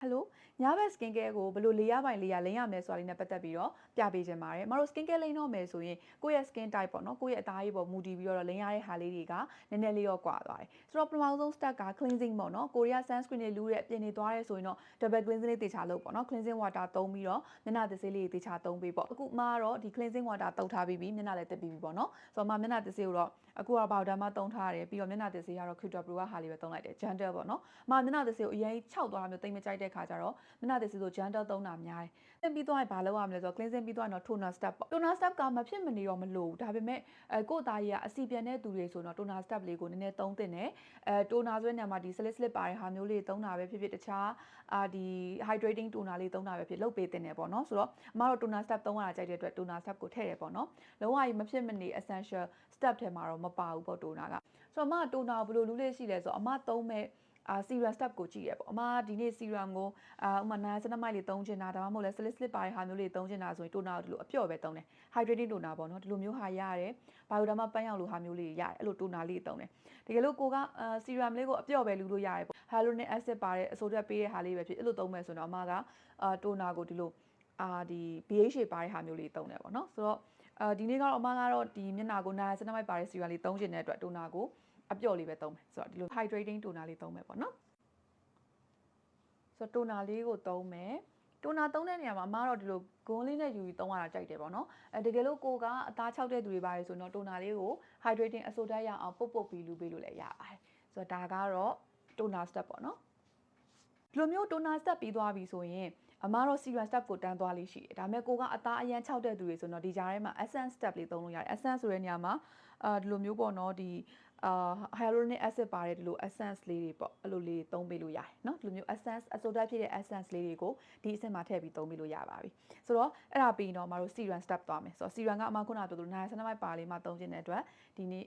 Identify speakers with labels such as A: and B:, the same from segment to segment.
A: ဟယ်လိုညဘက် skin care ကိုဘယ်လိုလေးရပိုင်လေးရလိမ့်ရမယ်ဆိုတာလေးနဲ့ပတ်သက်ပြီးတော့ပြပေးခြင်းပါတယ်။မတို့ skin care လိမ့်တော့မယ်ဆိုရင်ကိုယ့်ရဲ့ skin type ပေါ့နော်ကိုယ့်ရဲ့အသားရည်ပေါ်မူတည်ပြီးတော့လိမ့်ရတဲ့ဟာလေးတွေကနည်းနည်းလေးတော့ကွာသွားတယ်။ဆိုတော့ပထမဆုံး step က cleansing ပေါ့နော်။ကိုရီးယား sunscreen တွေလူးတဲ့အပြင်နေသွားရဲဆိုရင်တော့ double cleansing လေးတေချာလုပ်ပေါ့နော်။ cleansing water သုံးပြီးတော့မျက်နှာသစ်ဆေးလေးတေချာသုံးပေးပေါ့။အခုမှတော့ဒီ cleansing water တုပ်ထားပြီးပြီးမျက်နှာလည်းတက်ပြီးပြီပေါ့နော်။ဆိုတော့မှမျက်နှာသစ်ဆေးကိုတော့အခုကတော့ powder မှသုံးထားရတယ်ပြီးတော့မျက်နှာသစ်ဆေးကတော့ Q Pro ကဟာလေးပဲသုံးလိုက်တယ် gentle ပေါ့နော်။မှမျက်နှာသစ်ဆေးကိုအရင်ခြောက်သွားတာမျိုးတိတ်မကြိုက်တဲ့ခါကျတော့မျက်နှာသစ်ဆေးဆို gentle သုံးတာများတယ်။သင်ပြီးသွားရင်ဘာလုပ်ရမလဲဆိုတော့ cleansing ပြီးသွားရင်တော့ toner step ပေါ့။ toner step ကမဖြစ်မနေတော့မလို့ဒါပေမဲ့အဲကိုယ့်သားကြီးကအစီပြန်တဲ့သူတွေဆိုတော့ toner step လေးကိုနည်းနည်းသုံးသင့်တယ်။အဲ toner ဆိုတဲ့နေရာမှာဒီ slip slip ပါတဲ့ဟာမျိုးလေးသုံးတာပဲဖြစ်ဖြစ်တခြားအာဒီ hydrating toner လေးသုံးတာပဲဖြစ်လုပ်ပေးသင့်တယ်ပေါ့နော်။ဆိုတော့အမတို့ toner step သုံးရတာကြိုက်တဲ့အတွက် toner step ကိုထည့်ရပေါ့နော်။လုံးဝကြီးမဖြစ်မနေ essential step ထဲမှာတော့မပါဘူးပေါ့ toner က။ဆိုတော့အမ toner ဘယ်လိုလူလေးရှိလဲဆိုတော့အမသုံးမဲ့ အာ serum step ကိုကြည့်ရပေါ့အမဒီနေ့ serum ကိုအာဥမာနာစနမိုက်လေးသုံးချင်တာဒါမှမဟုတ်လဲ slip slip ပါတဲ့ဟာမျိုးလေးသုံးချင်တာဆိုရင် toner ကိုဒီလိုအပျော့ပဲသုံးတယ် hydrating toner ပေါ့နော်ဒီလိုမျိုးဟာရတယ် bioderma ပန်းရောင်လိုဟာမျိုးလေးရတယ်အဲ့လို toner လေးသုံးတယ်တကယ်လို့ကိုက serum လေးကိုအပျော့ပဲလူလို့ရတယ်ပေါ့ hyaluronic acid ပါတဲ့အဆိုဓာတ်ပေးတဲ့ဟာလေးပဲဖြစ်အဲ့လိုသုံးမယ်ဆိုတော့အမကအာ toner ကိုဒီလိုအာဒီ BH ရှေပါတဲ့ဟာမျိုးလေးသုံးတယ်ပေါ့နော်ဆိုတော့ အာဒီနေ့ကတော့အမကတော့ဒီမျက်နှာကိုနာစနမိုက်ပါတဲ့ serum လေးသုံးချင်တဲ့အတွက် toner ကိုအပျော့လေးပဲသုံးမယ်ဆိုတော့ဒီလို hydrating toner လေးသုံးမယ်ပေါ့နော်ဆိုတော့ toner လေးကိုသုံးမယ်တိုနာသုံးတဲ့နေရာမှာအမကတော့ဒီလိုဂွန်းလေးနဲ့ယူပြီးသုံးရတာကြိုက်တယ်ပေါ့နော်အဲတကယ်လို့ကိုကအသား၆တဲ့သူတွေပါတယ်ဆိုတော့တိုနာလေးကို hydrating အဆိုဓာတ်ရအောင်ပုတ်ပုတ်ပြီးလူပေးလို့လည်းရပါတယ်ဆိုတော့ဒါကတော့တိုနာ step ပေါ့နော်ဒီလိုမျိုးတိုနာ step ပြီးသွားပြီဆိုရင် အမားတော့ serum step ကိုတန်းသွားလေးရှိတယ်ဒါပေမဲ့ကိုကအသားအရန်၆တဲ့သူတွေဆိုတော့ဒီကြားထဲမှာ essence step လေးသုံးလို့ရတယ် essence ဆိုတဲ့နေရာမှာအာဒီလိုမျိုးပေါ့နော်ဒီအာ hyaluronic acid ပါတယ်ဒီလို essence လေးတွေပေါ့အဲ့လိုလေးသုံးပေးလို့ရတယ်เนาะဒီလိုမျိုး essence အဆိုဓာတ်ဖြစ်တဲ့ essence လေးတွေကိုဒီအဆင့်မှာထည့်ပြီးသုံးပေးလို့ရပါပြီဆိုတော့အဲ့ဒါပြီးရင်တော့မတို့ serum step သွားမယ်ဆိုတော့ serum ကအမခုနပြောသလိုနာယာဆနမိုက်ပါလေးမှသုံးခြင်းတဲ့အတွက်ဒီနေ့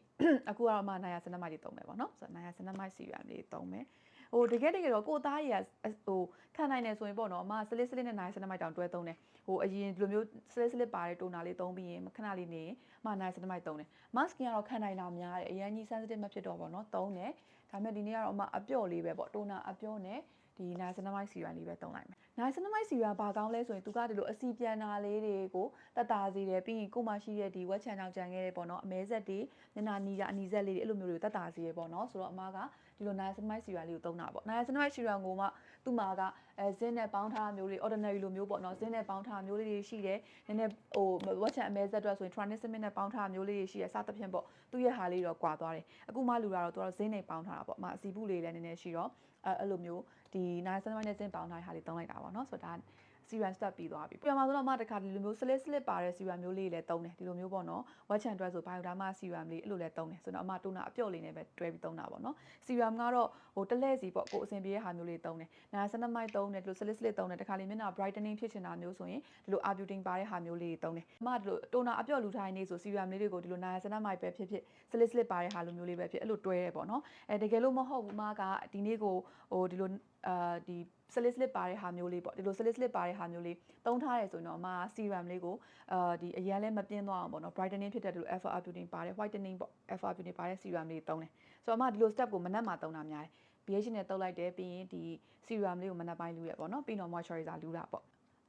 A: အခုကတော့အမနာယာဆနမိုက်လေးသုံးမယ်ပေါ့နော်ဆိုတော့နာယာဆနမိုက် serum လေးသုံးမယ် ဟိုတကယ်တကယ်တော့ကိုအသားရည်ဟိုခံနိုင်တယ်ဆိုရင်ပေါ့နော်အမစလစ်စလစ်နဲ့နိုင်စနမိုက်တောင်တွဲသုံးတယ်ဟိုအရင်ဒီလိုမျိုးစလစ်စလစ်ပါတဲ့တိုနာလေးသုံးပြီးရင်ခဏလေးနေအမနိုင်စနမိုက်သုံးတယ်မတ်စကင်ကတော့ခံနိုင်တာများတယ်အရင်ကြီး sensitive မဖြစ်တော့ပေါ့နော်သုံးတယ်ဒါပေမဲ့ဒီနေ့ကတော့အမအပျော့လေးပဲပေါ့တိုနာအပျော့နဲ့ ဒီနိုင်စနမိုက်စီရန်လေးပဲသုံးလိုက်မယ်နိုင်စနမိုက်စီရန်ဘာကောင်းလဲဆိုရင်သူကဒီလိုအစီပြန်တာလေးတွေကိုတတ်တာစေတယ်ပြီးရင်ကိုမှရှိတဲ့ဒီဝက်ချန်အောင်ကြံခဲ့တဲ့ပေါ့နော်အမဲဆက်တွေမျက်နှာနီးတာအနီးဆက်လေးတွေအဲ့လိုမျိုးတွေတတ်တာစေရပေါ့နော်ဆိုတော့အမကဒီလိုနိုင်စနမိုက်စီရန်လေးကိုသုံးတာပေါ့နိုင်စနမိုက်စီရန်ကိုမှသူ့မှာကအဲဇင်းနဲ့ပေါင်းထားမျိုးလေး ordinary လိုမျိုးပေါ့နော်ဇင်းနဲ့ပေါင်းထားမျိုးလေးတွေရှိတယ်နည်းနည်းဟိုဝက်ချန်အမဲဆက်အတွက်ဆိုရင် tranexamic နဲ့ပေါင်းထားမျိုးလေးတွေရှိတယ်စသဖြင့်ပေါ့သူ့ရဲ့ဟာလေးတော့ကွာသွားတယ်အခုမှလူတာတော့သူကတော့ဇင်းနဲ့ပေါင်းထားတာပေါ့အမအစီဘူးလေးလည်းနည်းနည်းရှိတော့အဲအဲ့လိုမျိုး ဒီနိုင်စနမိုက်နဲ့ဇင်းပေါင်းထားတဲ့ဟာလေးသုံးလိုက်တာပေါ့နော်ဆိုတော့ဒါ serum step ပြီးသွားပြီပြန်မှာဆိုတော့အမတခါဒီလိုမျိုး slit slit ပါတဲ့ serum မျိုးလေးလည်းသုံးတယ်ဒီလိုမျိုးပေါ့နော် watch and dress ဆို bioderma serum လေးအဲ့လိုလည်းသုံးတယ်ဆိုတော့အမတိုနာအပြုတ်လေးနဲ့ပဲတွဲပြီးသုံးတာပေါ့နော် serum ကတော့ဟိုတလဲစီပေါ့ကိုအဆင်ပြေတဲ့ဟာမျိုးလေးသုံးတယ်နာဆနမိုက်သုံးတယ်ဒီလို slit slit သုံးတယ်တခါလေးမျက်နှာ brightening ဖြစ်ချင်တာမျိုးဆိုရင်ဒီလို arbutin ပါတဲ့ဟာမျိုးလေးသုံးတယ်အမဒီလိုတိုနာအပြုတ်လူထိုင်းနေဆို serum လေးတွေကိုဒီလိုနာဆနမိုက်ပဲဖြစ်ဖြစ် slit slit ပါတဲ့ဟာလိုမျိုးလေးပဲဖြစ်အဲ့လိုတွဲရပေါ့နော်အဲတကယ်လို့မဟုတ်ဘူးအမကဒီနေ့ကိုဟိုဒီလိုအာဒီ slit slit ပါတဲ့ဟာမျိုးလေးပေါ့ဒီလို slit slit ပါတဲ့ဟာမျိုးလေးသုံးထားရဲဆိုရင်တော့အမ serum လေးကိုအာဒီအရန်လဲမပြင်းသွားအောင်ပေါ့နော် brightening ဖြစ်တဲ့ဒီလို alpha arbutin ပါတဲ့ whitening ပေါ့ alpha arbutin ပါတဲ့ serum လေးသုံးတယ်ဆိုတော့အမဒီလို step ကိုမနက်မှာသုံးတာများတယ် BH နဲ့တုပ်လိုက်တယ်ပြီးရင်ဒီ serum လေးကိုမနက်ပိုင်းလူရပေါ့နော်ပြီးတော့ moisturizer လူတာပေါ့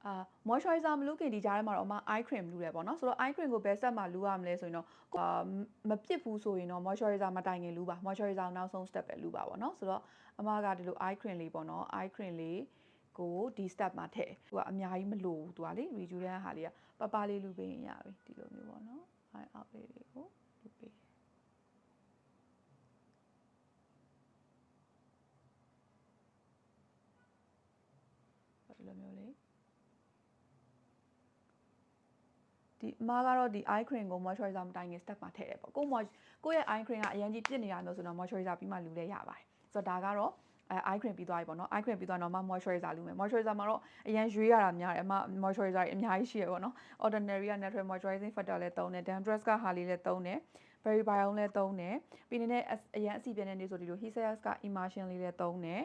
A: အာ moisturizer မလူခင်ဒီကြားထဲမှာတော့အမ eye cream လူတယ်ပေါ့နော်ဆိုတော့ eye cream ကိုဘယ်ဆက်မှာလူရမလဲဆိုရင်တော့အာမပြစ်ဘူးဆိုရင်တော့ moisturizer မတိုင်ခင်လူပါ moisturizer နောက်ဆုံး step ပဲလူပါပေါ့နော်ဆိုတော့အမကဒီလို eye cream လေးပေါ့နော် eye cream လေးကိုဒီ step မှာထည့်သူကအများကြီးမလိုဘူးသူကလေ rejuvenate ဟာလေးကပပလေးလူပေးရင်ရပြီဒီလိုမျိုးပေါ့နော် eye out လေးတွေကိုလူပေးဒီလိုမျိုးလေး ဒီအမားကတော့ဒီ eye cream ကို moisturizer မတိုင်ခင် step မှာထည့်တယ်ပေါ့ကိုကိုယ့်ရဲ့ eye cream ကအရင်ကြီးပြစ်နေတာမျိုးဆိုတော့ moisturizer ပြီးမှလူလဲရပါတယ်ဆိုတော့ဒါကတော့အဲ eye cream ပြီးသွားပြီပေါ့နော် eye cream ပြီးသွားတော့မှ moisturizer လုပ်မယ် moisturizer မှာတော့အရင်ရွေးရတာများတယ်အမ moisturizer အများကြီးရှိရပေါ့နော် ordinary က natural moisturizing factor လည်းသုံးတယ် dam dress ကဟာလေးလည်းသုံးတယ် berry biome လည်းသုံးတယ်ပြီးနေတဲ့အရင်အစီပြင်းနေနေဆိုဒီလို hisias က emulsion လေးလည်းသုံးတယ်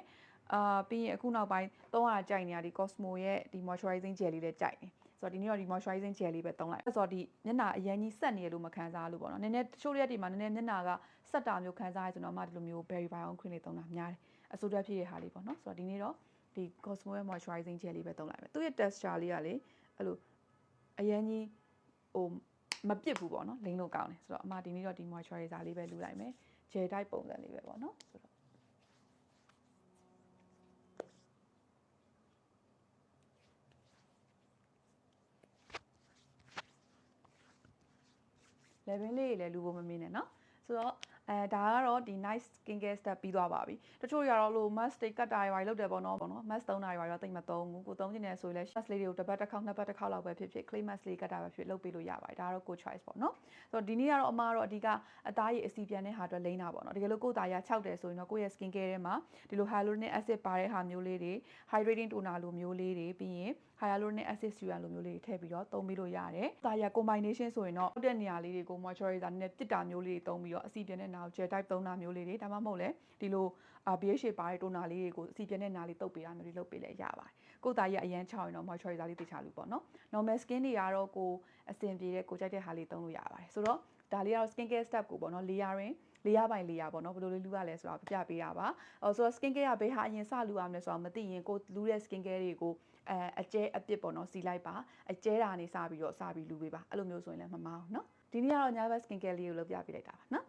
A: အာပြီးရင်အခုနောက်ပိုင်းသုံးရကြိုက်နေရဒီ Cosmo ရဲ့ဒီ moisturizing gel လေးလည်းကြိုက်တယ် ဆိုတော့ဒီနေ့တော့ဒီ moisturizing gel လေးပဲသုံးလိုက်ဆိုတော့ဒီမျက်နှာအရင်ကြီးဆက်နေရလို့မခံစားလို့ပေါ့နော်နည်းနည်းတချို့ရက်တွေမှာနည်းနည်းမျက်နှာကဆက်တာမျိုးခံစားရဆိုတော့မှဒီလိုမျိုး berry biome cream လေးသုံးတာများတယ်အဆိုးတက်ဖြစ်ရတဲ့ဟာလေးပေါ့နော်ဆိုတော့ဒီနေ့တော့ဒီ Cosmo ရဲ့ moisturizing gel လေးပဲသုံးလိုက်မယ်သူ့ရဲ့ texture လေးကလေအဲ့လိုအရင်ကြီးဟိုမပြစ်ဘူးပေါ့နော်လိမ့်လို့ကောင်းတယ်ဆိုတော့အမဒီနေ့တော့ဒီ moisturizer လေးပဲလူလိုက်မယ် gel type ပုံစံလေးပဲပေါ့နော်ဆိုတော့ level လေးတွေလည်းလူဖို့မမင်းနဲ့เนาะဆိုတော့အဲဒါကတော့ဒီ nice skin care step ပြီးသွားပါပြီတချို့တွေကတော့လို့ mask တွေ cut တာတွေပါလုပ်တယ်ပေါ့နော်ပေါ့နော် mask သုံးတာတွေပါတော့တိတ်မသုံးဘူးကိုသုံးချင်တယ်ဆိုရင်လည်း mask လေးတွေကိုတစ်ပတ်တစ်ခေါက်နှစ်ပတ်တစ်ခေါက်လောက်ပဲဖြစ်ဖြစ် clay mask လေး cut တာပဲဖြစ်လုပ်ပေးလို့ရပါတယ်ဒါကတော့ကို choice ပေါ့နော်ဆိုတော့ဒီနေ့ကတော့အမကတော့အဓိကအသားရည်အစီပြန်တဲ့ဟာအတွက်လိမ့်တာပေါ့နော်တကယ်လို့ကိုယ်သားရ6တယ်ဆိုရင်တော့ကိုယ့်ရဲ့ skin care ထဲမှာဒီလို hyaluronic acid ပါတဲ့ဟာမျိုးလေးတွေ hydrating toner လိုမျိုးလေးတွေပြီးရင် hyaluronic acid serum လိုမျိုးလေးတွေထည့်ပြီးတော့သုံးပြီးလို့ရတယ်။ဒါရ combination ဆိုရင်တော့ဟုတ်တဲ့နေရာလေးတွေကို moisturizer နဲ့တစ်တာမျိုးလေးတွေသုံးပြီးတော့အစီပြန်တဲ့နာကို gel type သုံးတာမျိုးလေးတွေဒါမှမဟုတ်လည်းဒီလိုအာ BH ရှိပါတဲ့ toner လေးတွေကိုအစီပြန်တဲ့နာလေးတုပ်ပေးတာမျိုးတွေလုပ်ပေးလည်းရပါတယ်။ကိုယ်သားရအရန်ချောင်းရင်တော့ moisturizer လေးတိချလို့ပေါ့နော်။ normal skin တွေကတော့ကိုအဆင်ပြေတဲ့ကိုကြိုက်တဲ့ဟာလေးသုံးလို့ရပါတယ်။ဆိုတော့ဒါလေးကတော့ skin care step ကိုပေါ့နော် layer ရင် လေရပိုင်လေရပေါ့နော်ဘယ်လိုလေးလူရလဲဆိုတော့ပြပေးတာပါ။အော်ဆိုတော့ skin care ကဘယ်ဟာအရင်စလူရမလဲဆိုတော့မသိရင်ကိုလူတဲ့ skin care တွေကိုအဲအကျဲအပစ်ပေါ့နော်စီလိုက်ပါအကျဲတာနေစပြီးတော့စပြီးလူပေးပါအဲ့လိုမျိုးဆိုရင်လည်းမမအောင်နော်ဒီနေ့ကတော့ညာဘက် skin care လေးကိုလုပ်ပြပေးလိုက်တာပါနော်